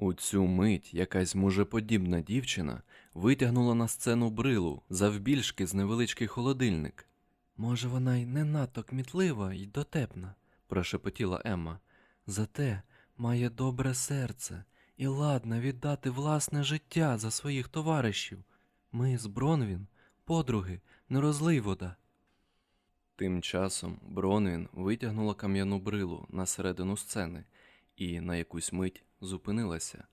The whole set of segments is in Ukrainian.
У цю мить якась мужеподібна дівчина витягнула на сцену брилу завбільшки з невеличкий холодильник. Може, вона й не надто кмітлива й дотепна, прошепотіла Емма. Зате має добре серце і ладна віддати власне життя за своїх товаришів. Ми з Бронвін, подруги, не розлий вода. Тим часом Бронвін витягнула кам'яну брилу на середину сцени і на якусь мить зупинилася,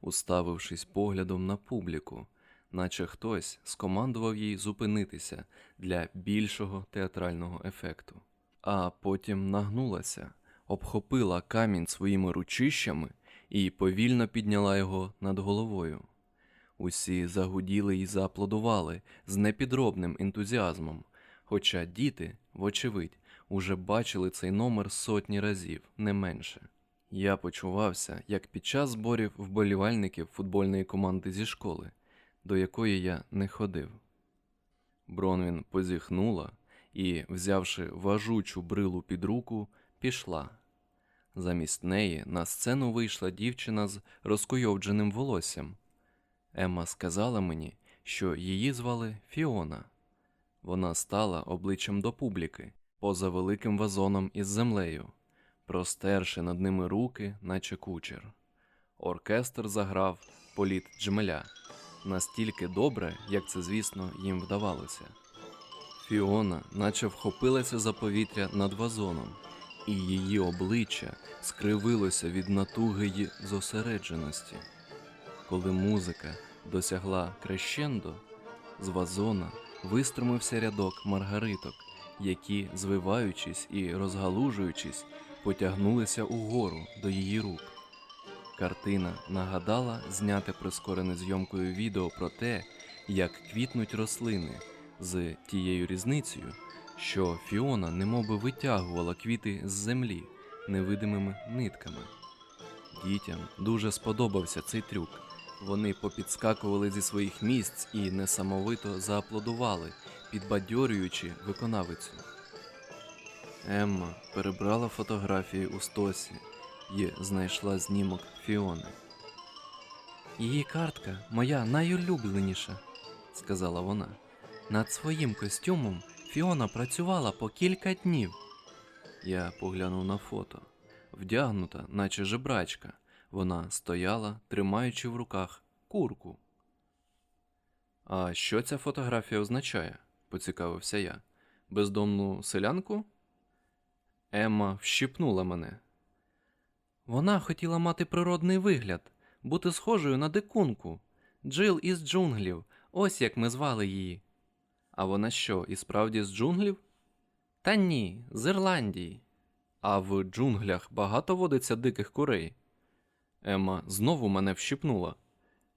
уставившись поглядом на публіку, наче хтось скомандував їй зупинитися для більшого театрального ефекту. А потім нагнулася, обхопила камінь своїми ручищами і повільно підняла його над головою. Усі загуділи й зааплодували з непідробним ентузіазмом, хоча діти, вочевидь, уже бачили цей номер сотні разів, не менше. Я почувався, як під час зборів вболівальників футбольної команди зі школи, до якої я не ходив. Бронвін позіхнула і, взявши важучу брилу під руку, пішла. Замість неї на сцену вийшла дівчина з розкуйовдженим волоссям. Емма сказала мені, що її звали Фіона. Вона стала обличчям до публіки, поза великим вазоном із землею, простерши над ними руки, наче кучер. Оркестр заграв політ джмеля настільки добре, як це, звісно, їм вдавалося. Фіона наче вхопилася за повітря над вазоном, і її обличчя скривилося від натуги й зосередженості. Коли музика досягла крещендо, з вазона виструмився рядок маргариток, які, звиваючись і розгалужуючись, потягнулися угору до її рук. Картина нагадала зняте прискорене зйомкою відео про те, як квітнуть рослини, з тією різницею, що Фіона немовби витягувала квіти з землі невидимими нитками. Дітям дуже сподобався цей трюк. Вони попідскакували зі своїх місць і несамовито зааплодували, підбадьорюючи виконавицю. Емма перебрала фотографії у стосі і знайшла знімок Фіони. Її картка моя найулюбленіша, сказала вона. Над своїм костюмом Фіона працювала по кілька днів. Я поглянув на фото. Вдягнута, наче жебрачка, вона стояла, тримаючи в руках курку. А що ця фотографія означає? поцікавився я. Бездомну селянку? Емма вщипнула мене. Вона хотіла мати природний вигляд, бути схожою на дикунку. Джил із джунглів, ось як ми звали її. А вона що, і справді з джунглів? Та ні, з Ірландії. А в джунглях багато водиться диких курей. Емма знову мене вщипнула.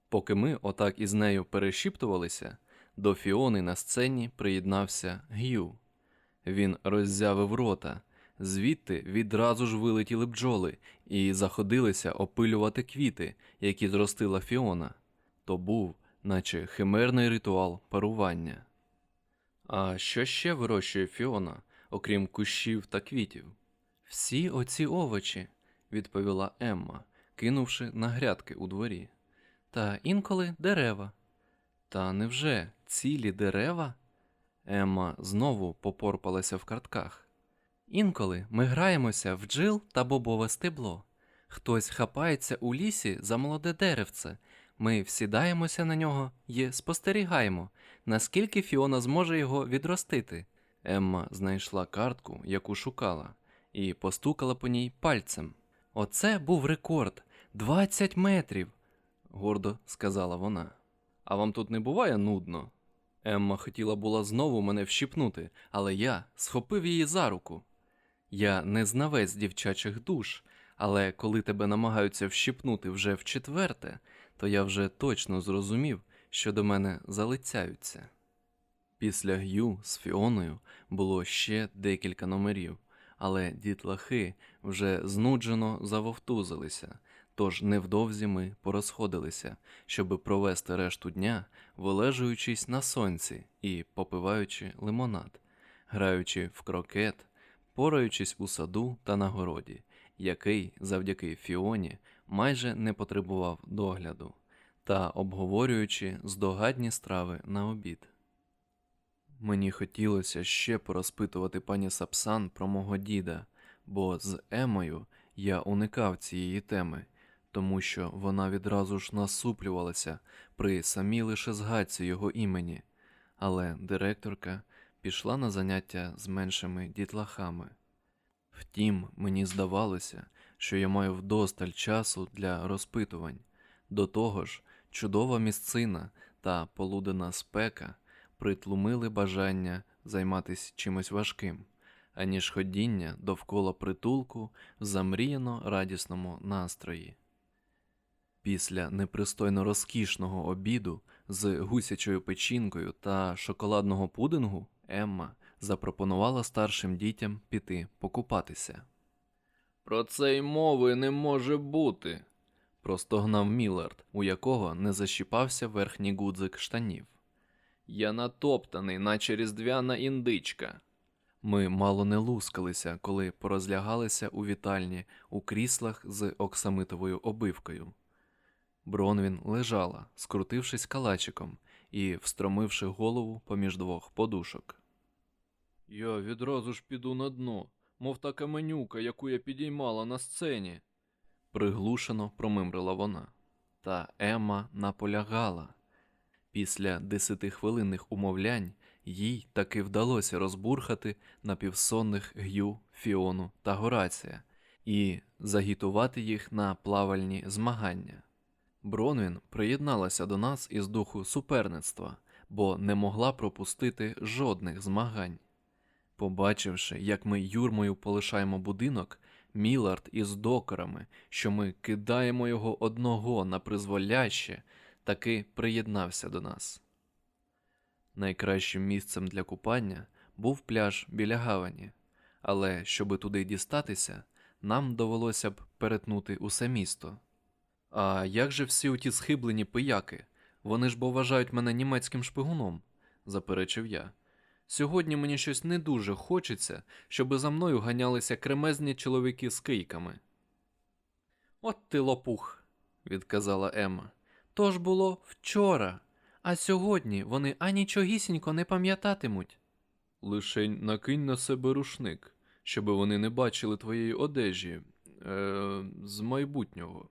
Поки ми отак із нею перешіптувалися, до Фіони на сцені приєднався Г'ю. Він роззявив рота, звідти відразу ж вилетіли бджоли і заходилися опилювати квіти, які зростила Фіона. То був, наче химерний ритуал парування. А що ще вирощує Фіона, окрім кущів та квітів? Всі оці овочі, відповіла Емма, кинувши на грядки у дворі. Та інколи дерева. Та невже цілі дерева? Емма знову попорпалася в картках. Інколи ми граємося в джил та бобове стебло. Хтось хапається у лісі за молоде деревце. Ми всідаємося на нього і спостерігаємо, наскільки Фіона зможе його відростити. Емма знайшла картку, яку шукала, і постукала по ній пальцем. Оце був рекорд 20 метрів, гордо сказала вона. А вам тут не буває нудно? Емма хотіла була знову мене вщипнути, але я схопив її за руку. Я не знавець дівчачих душ, але коли тебе намагаються вщипнути вже в четверте, то я вже точно зрозумів, що до мене залицяються. Після Г'ю з Фіоною було ще декілька номерів, але дітлахи вже знуджено завовтузилися, тож невдовзі ми порозходилися, щоби провести решту дня, вилежуючись на сонці і попиваючи лимонад, граючи в крокет, пораючись у саду та на городі, який, завдяки Фіоні, майже не потребував догляду та обговорюючи здогадні страви на обід. Мені хотілося ще порозпитувати пані Сапсан про мого діда, бо з Емою я уникав цієї теми, тому що вона відразу ж насуплювалася при самій лише згадці його імені, але директорка пішла на заняття з меншими дітлахами. Втім, мені здавалося, що я маю вдосталь часу для розпитувань. До того ж, чудова місцина та полудена спека притлумили бажання займатися чимось важким, аніж ходіння довкола притулку в замріяно радісному настрої. Після непристойно розкішного обіду з гусячою печінкою та шоколадного пудингу Емма запропонувала старшим дітям піти покупатися. Про це й мови не може бути, простогнав Міллард, у якого не защіпався верхній гудзик штанів. Я натоптаний, наче різдвяна індичка. Ми мало не лускалися, коли порозлягалися у вітальні у кріслах з оксамитовою обивкою. Бронвін лежала, скрутившись калачиком і встромивши голову поміж двох подушок. Я відразу ж піду на дно, мов та каменюка, яку я підіймала на сцені. Приглушено промимрила вона. Та Емма наполягала. Після десятихвилинних умовлянь їй таки вдалося розбурхати напівсонних Г'ю, Фіону та Горація і загітувати їх на плавальні змагання. Бронвін приєдналася до нас із духу суперництва, бо не могла пропустити жодних змагань. Побачивши, як ми юрмою полишаємо будинок, Мілард із докорами, що ми кидаємо його одного на призволяще, таки приєднався до нас. Найкращим місцем для купання був пляж біля гавані, але щоби туди дістатися, нам довелося б перетнути усе місто. А як же всі оті схиблені пияки? Вони ж бо вважають мене німецьким шпигуном, заперечив я. Сьогодні мені щось не дуже хочеться, щоби за мною ганялися кремезні чоловіки з кийками. От ти лопух, відказала Емма. То ж було вчора, а сьогодні вони анічогісінько не пам'ятатимуть. Лишень накинь на себе рушник, щоби вони не бачили твоєї одежі е, з майбутнього,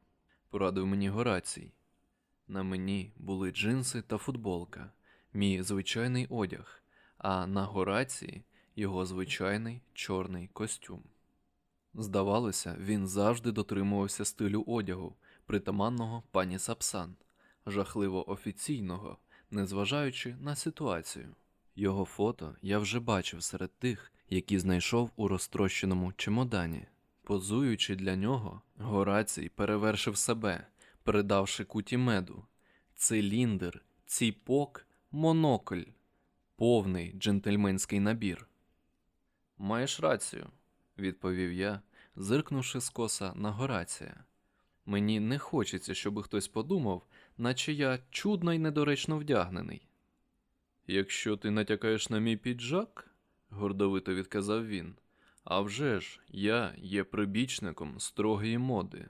порадив мені Горацій. На мені були джинси та футболка, мій звичайний одяг, а на Горації його звичайний чорний костюм. Здавалося, він завжди дотримувався стилю одягу, притаманного пані Сапсан, жахливо офіційного, незважаючи на ситуацію. Його фото я вже бачив серед тих, які знайшов у розтрощеному чемодані. Позуючи для нього, Горацій перевершив себе, передавши куті меду, циліндр, ціпок, монокль, повний джентльменський набір. Маєш рацію, відповів я, зиркнувши скоса на Горація. Мені не хочеться, щоб хтось подумав, наче я чудно й недоречно вдягнений. Якщо ти натякаєш на мій піджак, гордовито відказав він, а вже ж я є прибічником строгої моди.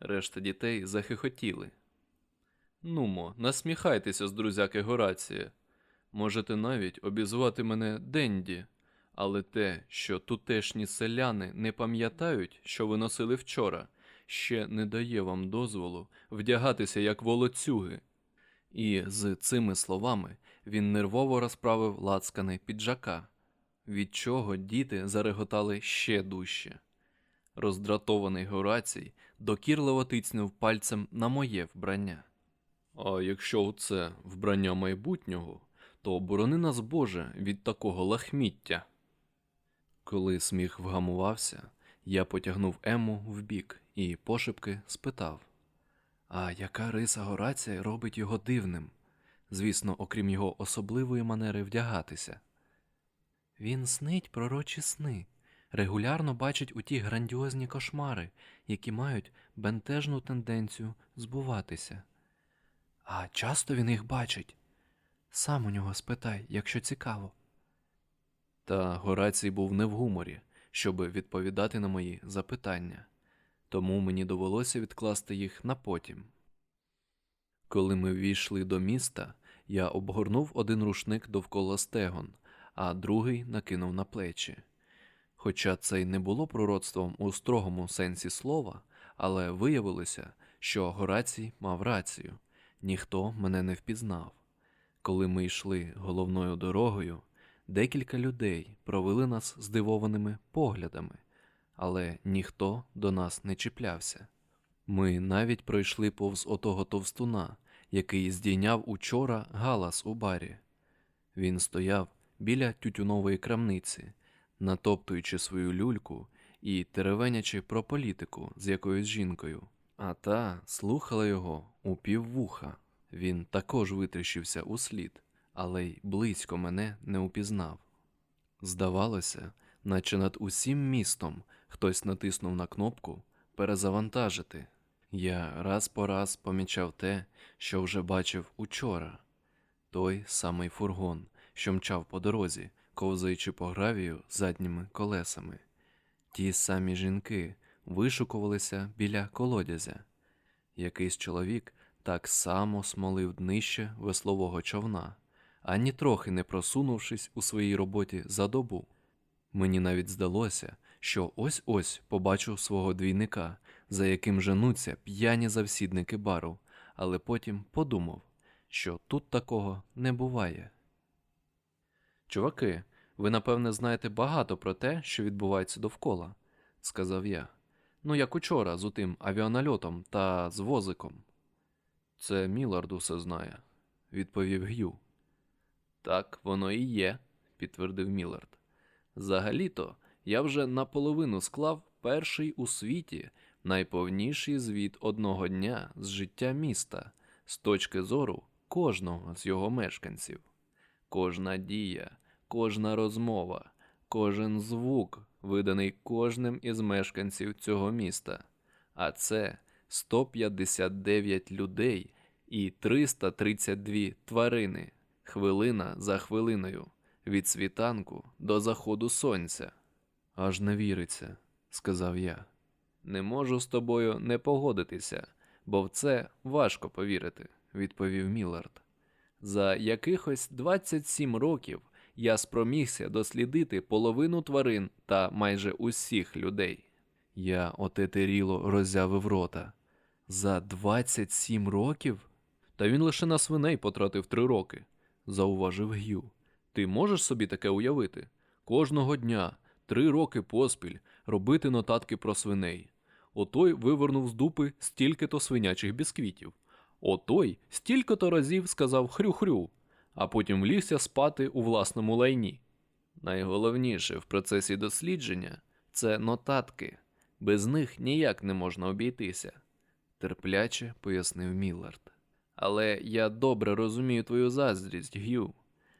Решта дітей захихотіли. Нумо, насміхайтеся з друзяки Горація. Можете навіть обізвати мене Денді, але те, що тутешні селяни не пам'ятають, що ви носили вчора, ще не дає вам дозволу вдягатися як волоцюги. І з цими словами він нервово розправив лацкани піджака, від чого діти зареготали ще дужче. Роздратований Горацій докірливо тицнув пальцем на моє вбрання. А якщо це вбрання майбутнього, то борони нас Боже від такого лахміття. Коли сміх вгамувався, я потягнув Ему вбік і пошепки спитав: А яка риса Горація робить його дивним? Звісно, окрім його особливої манери вдягатися. Він снить пророчі сни, регулярно бачить у ті грандіозні кошмари, які мають бентежну тенденцію збуватися. А часто він їх бачить. Сам у нього спитай, якщо цікаво. Та Горацій був не в гуморі, щоби відповідати на мої запитання. тому мені довелося відкласти їх на потім. Коли ми ввійшли до міста, я обгорнув один рушник довкола стегон, а другий накинув на плечі. Хоча це й не було пророцтвом у строгому сенсі слова, але виявилося, що Горацій мав рацію ніхто мене не впізнав. Коли ми йшли головною дорогою, декілька людей провели нас здивованими поглядами, але ніхто до нас не чіплявся. Ми навіть пройшли повз отого товстуна, який здійняв учора галас у барі. Він стояв біля тютюнової крамниці, натоптуючи свою люльку і теревенячи про політику з якоюсь жінкою, а та слухала його у піввуха. Він також витріщився у слід, але й близько мене не упізнав. Здавалося, наче над усім містом хтось натиснув на кнопку перезавантажити. Я раз по раз помічав те, що вже бачив учора той самий фургон, що мчав по дорозі, ковзаючи по гравію задніми колесами. Ті самі жінки вишукувалися біля колодязя. Якийсь чоловік так само смолив днище веслового човна, ані трохи не просунувшись у своїй роботі за добу. Мені навіть здалося, що ось ось побачу свого двійника, за яким женуться п'яні завсідники бару, але потім подумав, що тут такого не буває. Чуваки, ви напевне знаєте багато про те, що відбувається довкола, сказав я. Ну, як учора з утим авіанальотом та з возиком. Це Мілард усе знає, відповів Г'ю. Так воно і є, підтвердив Мілард. Взагалі-то я вже наполовину склав перший у світі найповніший звіт одного дня з життя міста з точки зору кожного з його мешканців. Кожна дія, кожна розмова, кожен звук, виданий кожним із мешканців цього міста. А це 159 людей і 332 тварини, хвилина за хвилиною, від світанку до заходу сонця. Аж не віриться, сказав я. Не можу з тобою не погодитися, бо в це важко повірити, відповів Мілард. За якихось 27 років я спромігся дослідити половину тварин та майже усіх людей. Я отетеріло роззявив рота. За 27 років? Та він лише на свиней потратив три роки, зауважив Г'ю. Ти можеш собі таке уявити? Кожного дня, три роки поспіль, робити нотатки про свиней. Отой вивернув з дупи стільки-то свинячих бісквітів. Отой стільки-то разів сказав хрю-хрю, а потім лігся спати у власному лайні. Найголовніше в процесі дослідження це нотатки, без них ніяк не можна обійтися, терпляче пояснив Міллард. Але я добре розумію твою заздрість, Г'ю,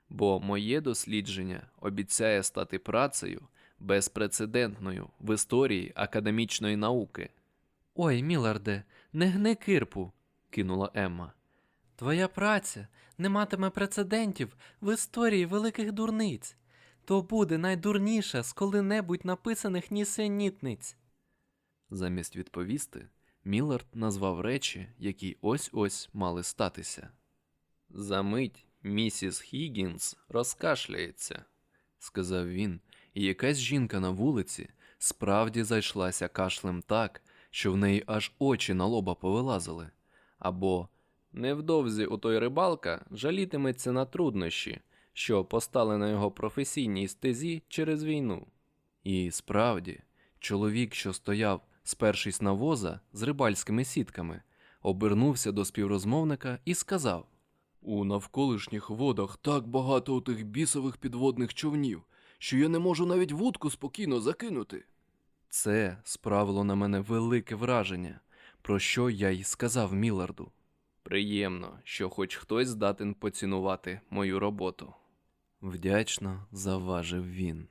бо моє дослідження обіцяє стати працею безпрецедентною в історії академічної науки. Ой, Міларде, не гни кирпу, кинула Емма. Твоя праця не матиме прецедентів в історії великих дурниць. То буде найдурніша з коли-небудь написаних нісенітниць. Замість відповісти, Міллард назвав речі, які ось-ось мали статися. Замить місіс Хіггінс розкашляється, сказав він, і якась жінка на вулиці справді зайшлася кашлем так, що в неї аж очі на лоба повилазили. Або невдовзі у той рибалка жалітиметься на труднощі, що постали на його професійній стезі через війну. І справді, чоловік, що стояв, спершись на воза з рибальськими сітками, обернувся до співрозмовника і сказав: У навколишніх водах так багато отих бісових підводних човнів, що я не можу навіть вудку спокійно закинути. Це справило на мене велике враження, про що я й сказав Міларду. Приємно, що хоч хтось здатен поцінувати мою роботу. Вдячно завважив він.